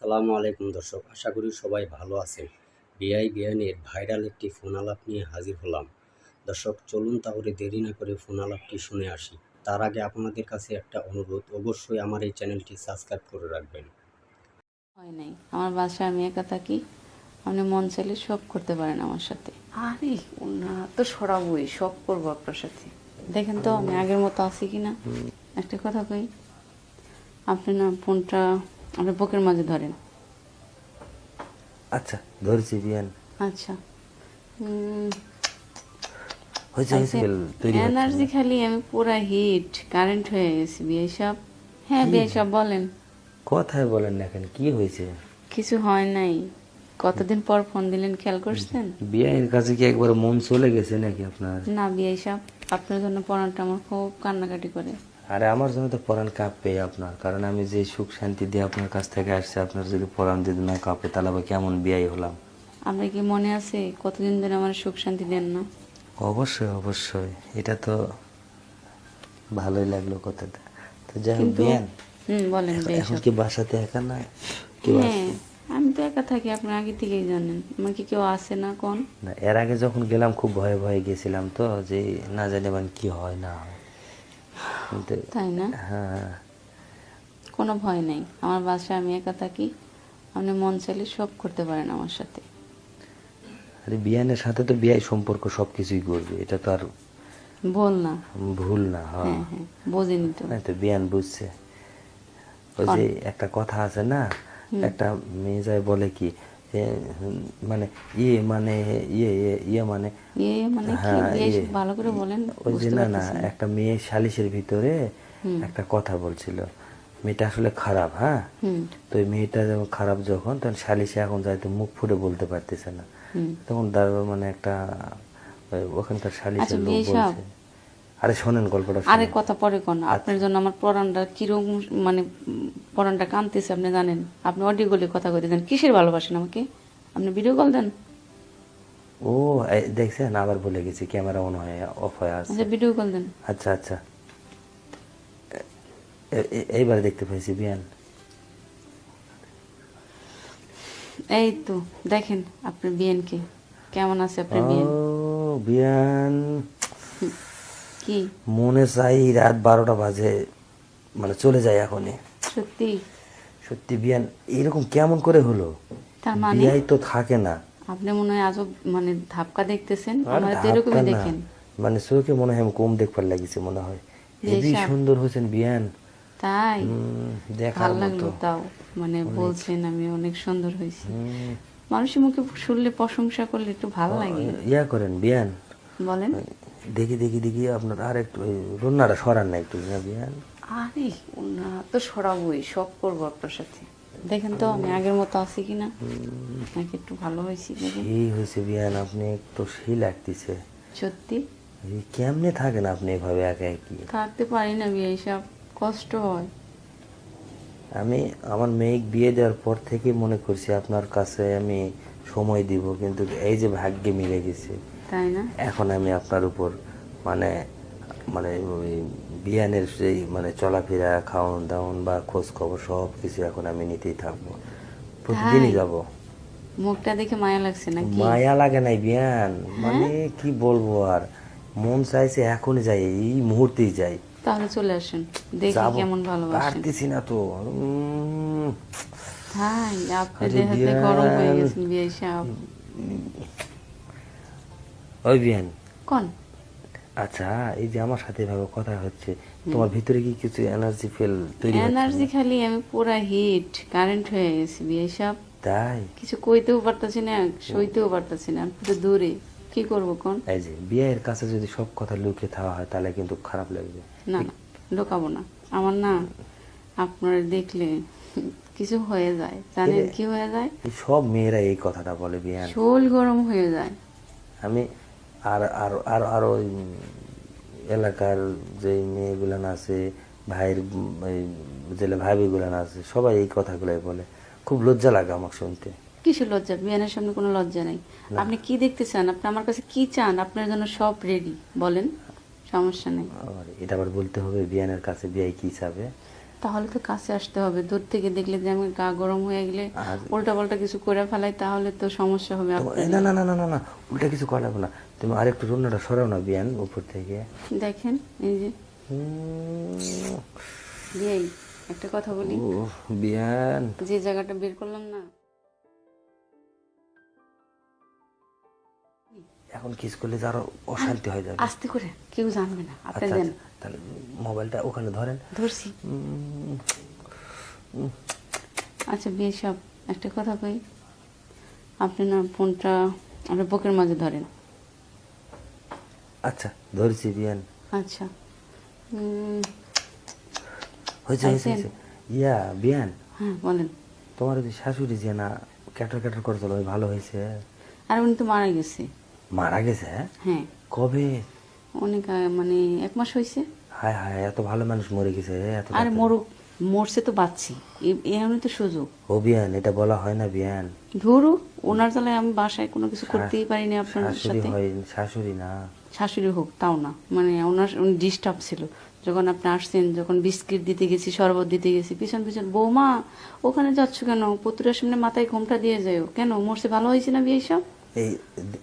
সালামু আলাইকুম দর্শক আশা করি সবাই ভালো আছেন। বিআই বিয়ানের ভাইরাল একটি ফোন আলাপ নিয়ে হাজির হলাম। দর্শক চলুন তাহলে দেরি না করে ফোন আলাপটি শুনে আসি। তার আগে আপনাদের কাছে একটা অনুরোধ অবশ্যই আমার এই চ্যানেলটি সাবস্ক্রাইব করে রাখবেন। হয় নাই। আমার বাসায় আমি একা থাকি। আপনি মন চাইলে সব করতে পারেন আমার সাথে। আরে না তো সরাবই সব করব আপনার সাথে। দেখেন তো আমি আগের মতো আছি কি না একটা কথা কই আপনি না ফোনটা আপনি বুকের মাঝে ধরেন আচ্ছা ধরেছি বিয়ান। আচ্ছা। হয়েছে হয়েছে বেল তৈরি এনার্জি খালি আমি পুরা হিট কারেন্ট হয়ে গেছি বিয়ে সব। হ্যাঁ বিয়ে সব বলেন। কথায় বলেন না কেন কি হয়েছে? কিছু হয় নাই। কতদিন পর ফোন দিলেন খেয়াল করছেন? বিয়ের কাছে কি একবার মন চলে গেছে নাকি আপনার? না বিয়ে সব আপনার জন্য পড়াটা আমার খুব কান্নাকাটি করে। আরে আমার জন্য তো পরাণ কাঁপবে আপনার কারণ আমি যে সুখ শান্তি দিয়ে আপনার কাছ থেকে আসছে আপনার যদি পরাণ যদি না কাঁপে তাহলে আবার কেমন বিয়াই হলাম? আপনার কি মনে আছে কতদিন ধরে আমার সুখ শান্তি দেন না? অবশ্যই অবশ্যই। এটা তো ভালোই লাগল কথাটা। তো যাই হোক বিয়ান। হুম বলেন এখন কি বাসাতে একা না কেউ আছে? হ্যাঁ আমি তো একা থাকি আপনি আগে থেকেই জানেন। আমার কি কেউ আসে না কোন? না এর আগে যখন গেলাম খুব ভয়ে ভয়ে গেছিলাম তো যে না জানি মানে কি হয় না হয়। তাই না? হ্যাঁ। কোনো ভয় নেই। আমার বাসায় আমি একা থাকি। আপনি মন চাইলে সব করতে পারেন আমার সাথে। আরে বিয়ানের সাথে তো বিয়াই সম্পর্ক সব কিছুই করবে। এটা তো আর বল না। ভুল না হ্যাঁ। হ্যাঁ হ্যাঁ। বোঝেনি তো। না তো বিয়ান বুঝছে। ওই যে একটা কথা আছে না? একটা মেয়ে যায় বলে কি মানে ইয়ে মানে ইয়ে ইয়ে- ইয়ে মানে মানে হ্যাঁ। ভালো করে বলেন ওই যে না না একটা মেয়ে সালিশের ভিতরে একটা কথা বলছিল। মেয়েটা আসলে খারাপ হ্যাঁ? তো মেয়েটা যখন খারাপ যখন তখন সালিশে এখন যাইতে মুখ ফুটে বলতে পারতেছে না। তখন তার মানে একটা ওখানকার সালিশের আচ্ছা, লোক বলছে। আরে শোনেন গল্পটা আরে কথা পরে কোন আপনার জন্য আমার পরানটা কীরকম মানে পরানটা কানতেছে আপনি জানেন? আপনি অডিও কলে কথা কইতে দেন। কিসের ভালোবাসেন আমাকে? আপনি ভিডিও কল দেন। ও দেখছেন আবার বলে গেছি ক্যামেরা অন হয়ে অফ হয়ে আছে। আচ্ছা ভিডিও কল দেন। আচ্ছা আচ্ছা। এইবার দেখতে পেয়েছি বিয়ান। এই তো দেখেন আপনার বিয়েনকে। কেমন আছে আপনার বিয়েন? ও বিয়ান। কি? মনে চাই রাত বারোটা বাজে মানে চলে যায় এখনই। সত্যি? সত্যি বিয়ান এরকম কেমন করে হলো? তার মানে? বিয়াই তো থাকে না। আপনি মনে হয় আজও মানে ধাপকা দেখতেছেন? আর তো এরকমই দেখেন। মানে চোখে মনে হয় আমি কম দেখবার লাগিছে মনে হয়। হেবি সুন্দর হয়েছেন বিয়ান। তাই? দেখার মতো। তাও। মানে বলছেন আমি অনেক সুন্দর হয়েছি। মানুষের মুখে শুনলে প্রশংসা করলে একটু ভালো লাগে। ইয়া করেন বিয়ান। বলেন। দেখি দেখি দেখি আপনার আর একটু ওই রুন্নাটা সরান না একটু না বিয়ান আরে না তো সরাবই সব করব আপনার সাথে। দেখেন তো আমি আগের মতো আছি কিনা? নাকি একটু ভালো হয়েছি এই হয়েছে বিয়ান আপনি তো সেই লাগতেছে। সত্যি? কেমনে থাকেন আপনি এভাবে একা একই থাকতে পারি না বিয়ে সব কষ্ট হয়। আমি আমার মেয়ে বিয়ে দেওয়ার পর থেকে মনে করছি আপনার কাছে আমি সময় দিব কিন্তু এই যে ভাগ্যে মিলে গেছে। তাই না? এখন আমি আপনার উপর মানে মানে ওই বিয়ানের সেই মানে চলাফেরা খাওয়ান দাওয়ান বা খোঁজ খবর সব কিছু এখন আমি নিতেই থাকব। প্রতিদিনই যাব। মুখটা দেখে মায়া লাগছে নাকি? মায়া লাগে নাই বিয়ান। হ্যাঁ? মানে কি বলব আর? মন চাইছে এখনই যাই এই মুহূর্তেই যাই। তাহলে চলে আসেন দেখি কেমন ভালোবাসেন। পারতেছি না তো। আপনি দেহাতে গরম হয়ে গেছেন বিয়ে সাহেব ওই কোন? আচ্ছা এই যে আমার সাথে এভাবে কথা হচ্ছে তোমার ভিতরে কি কিছু এনার্জি ফেল তৈরি হচ্ছে? এনার্জি খালি আমি পুরা হিট কারেন্ট হয়ে গেছি বিয়ে তাই? কিছু কইতেও পারতাছি না সইতেও পারতাছি না তো দূরে। কি করব কোন? এই যে বিয়ের কাছে যদি সব কথা লুকিয়ে থাওয়া হয় তাহলে কিন্তু খারাপ লাগবে না না ঢোকাবো না। আমার না আপনারা দেখলে কিছু হয়ে যায়। জানেন কি হয়ে যায়? সব মেয়েরা এই কথাটা বলে বিয়ান শোল গরম হয়ে যায়। আমি আর আর আর আর ওই এলাকার যে মেয়েগুলান আছে ভাইয়ের জেলে ভাবিগুলান আছে সবাই এই কথাগুলাই বলে। খুব লজ্জা লাগে আমার শুনতে। কিছু লজ্জা? বিয়ানের সামনে কোনো লজ্জা নেই। আপনি কি দেখতে চান? আপনি আমার কাছে কি চান? আপনার জন্য সব রেডি বলেন সমস্যা নেই। এটা আবার বলতে হবে বিয়ানের কাছে বিয়াই কি চাবে? তাহলে তো কাছে আসতে হবে। দূর থেকে দেখলে যে আমি গা গরম হয়ে গেলে উল্টা পাল্টা কিছু করে ফেলাই তাহলে তো সমস্যা হবে না না না না না না উল্টা কিছু করা লাগবে না। তুমি আরেকটু রুনাটা সরাও না বিয়ান উপর থেকে। দেখেন এই যে। একটা কথা বলি। ও বিয়ান। যে জায়গাটা বের করলাম না এখন কিস করলে যে অশান্তি হয়ে যাবে? আস্তে করে কেউ জানবে না। আপনি আচ্ছা দেন। আচ্ছা, তাহলে মোবাইলটা ওখানে ধরেন। ধরছি। আচ্ছা বিয়ে সব একটা কথা কই। আপনি না ফোনটা আপনার বুকের মাঝে ধরেন। আচ্ছা ধরছি বিয়ান। আচ্ছা। হয়েছে হয়েছে ইয়া বিয়ান। হ্যাঁ বলেন। তোমার ওই যে শাশুড়ি যে না ক্যাটার ক্যাটার করে চলো ভালো হয়েছে? আর উনি তো মারা গেছে। মারা গেছে? হ্যাঁ? কবে? অনেক মানে এক মাস হয়েছে। হায় হায় এত ভালো মানুষ মরে গেছে এত আর। মরুক মরছে তো বাচ্চি এমনি তো সুযোগ। ও বিয়ান এটা বলা হয় না বিয়ান। ধরু ওনার জ্বালায় আমি বাসায় কোনো কিছু করতেই পারিনি আপনার শাশুড়ি সাথে। হয় শাশুড়ি না। শাশুড়ি হোক তাও না। মানে ওনার উনি ডিস্টার্ব ছিল। যখন আপনি আসছেন যখন বিস্কিট দিতে গেছি শরবত দিতে গেছি পিছন পিছন বৌমা ওখানে যাচ্ছ কেন? পুতুরের সামনে মাথায় ঘোমটা দিয়ে যাও কেন? মরছে ভালো হয়েছে না বিয়ে সব? এই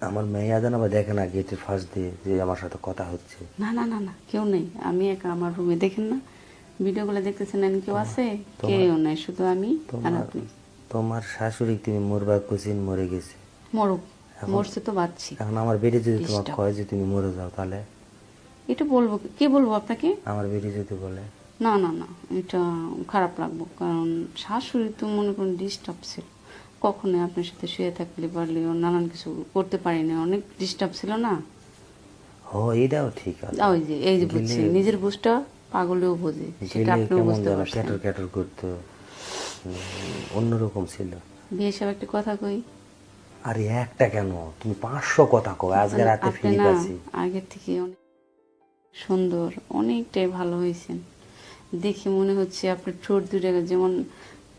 আমার মেয়ে আজান আবার দেখে না গেটের ফাঁস দিয়ে যে আমার সাথে কথা হচ্ছে। না না না না কেউ নেই। আমি একা আমার রুমে দেখেন না। ভিডিওগুলো দেখতেছেন না কেউ আছে? কেউ নাই শুধু আমি আর তোমার আপনি। তোমার শাশুড়ি তুমি মরবা কুচিন মরে গেছে। মরুক মরছে তো বাচ্চি এখন আমার বেটি যদি তোমার কয় যে তুমি মরে যাও তাহলে? এটা বলব কে বলব আপনাকে? আমার বেটি যদি বলে। না না না এটা খারাপ লাগবো কারণ শাশুড়ি তো মনে করুন ডিস্টার্ব ছিল। কখনোই আপনার সাথে শুয়ে থাকলে পারলে নানান কিছু করতে পারিনি অনেক ডিস্টার্ব ছিল না? ও এটাও ঠিক আছে। ওই যে এই যে বুঝছি নিজের বুঝটা পাগলেও বোঝে সেটা আপনিও বুঝতে পারছেন। ক্যাটর ক্যাটর করতো। অন্যরকম ছিল। বিয়ে সব একটা কথা কই? আরে একটা কেন? তুমি পাঁচশো কথা কো আজকে রাতে ফিরি না পাচ্ছি আগের থেকে অনেক সুন্দর অনেকটাই ভালো হয়েছেন। দেখে মনে হচ্ছে আপনার ঠোঁট দুটো যেমন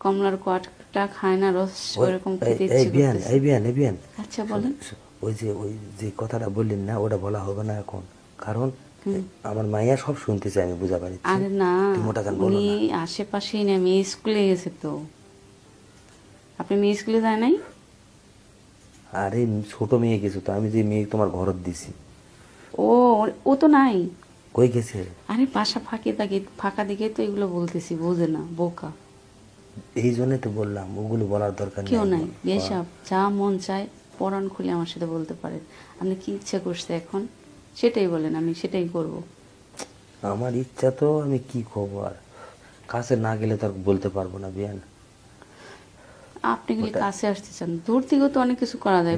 কমলার কোয়াটা খায় না রস ওরকম খেতে এই ইচ্ছে বিয়ান করতেছে। এই বিয়ান এই বিয়ান। আচ্ছা বলেন। ওই যে ওই যে কথাটা বললেন না ওটা বলা হবে না এখন। কারণ আমার মাইয়া সব আমি বুঝা পারি আরে না উনি আশেপাশেই না মেয়ে স্কুলে গেছে তো। আপনি মেয়ে স্কুলে যায় নাই? আরে ছোট মেয়ে কিছু তো আমি যে মেয়ে তোমার ঘরত দিছি। ও ও তো নাই? কই গেছে? আরে বাসা ফাঁকে থাকে ফাঁকা দিকে তো এগুলো বলতেছি বোঝে না বোকা। এই জন্যই তো বললাম ওগুলো বলার দরকার কেউ নাই নেই। যা মন চায় পরাণ খুলে আমার সাথে বলতে পারেন। আপনি কি ইচ্ছা করছে এখন? সেটাই বলেন আমি সেটাই করব। আমার ইচ্ছা তো আমি কি করব আর? কাছে না গেলে তো আর বলতে পারব না বিয়ান। আপনি গেলে কাছে আসতে চান। দূর থেকেও তো অনেক কিছু করা যায়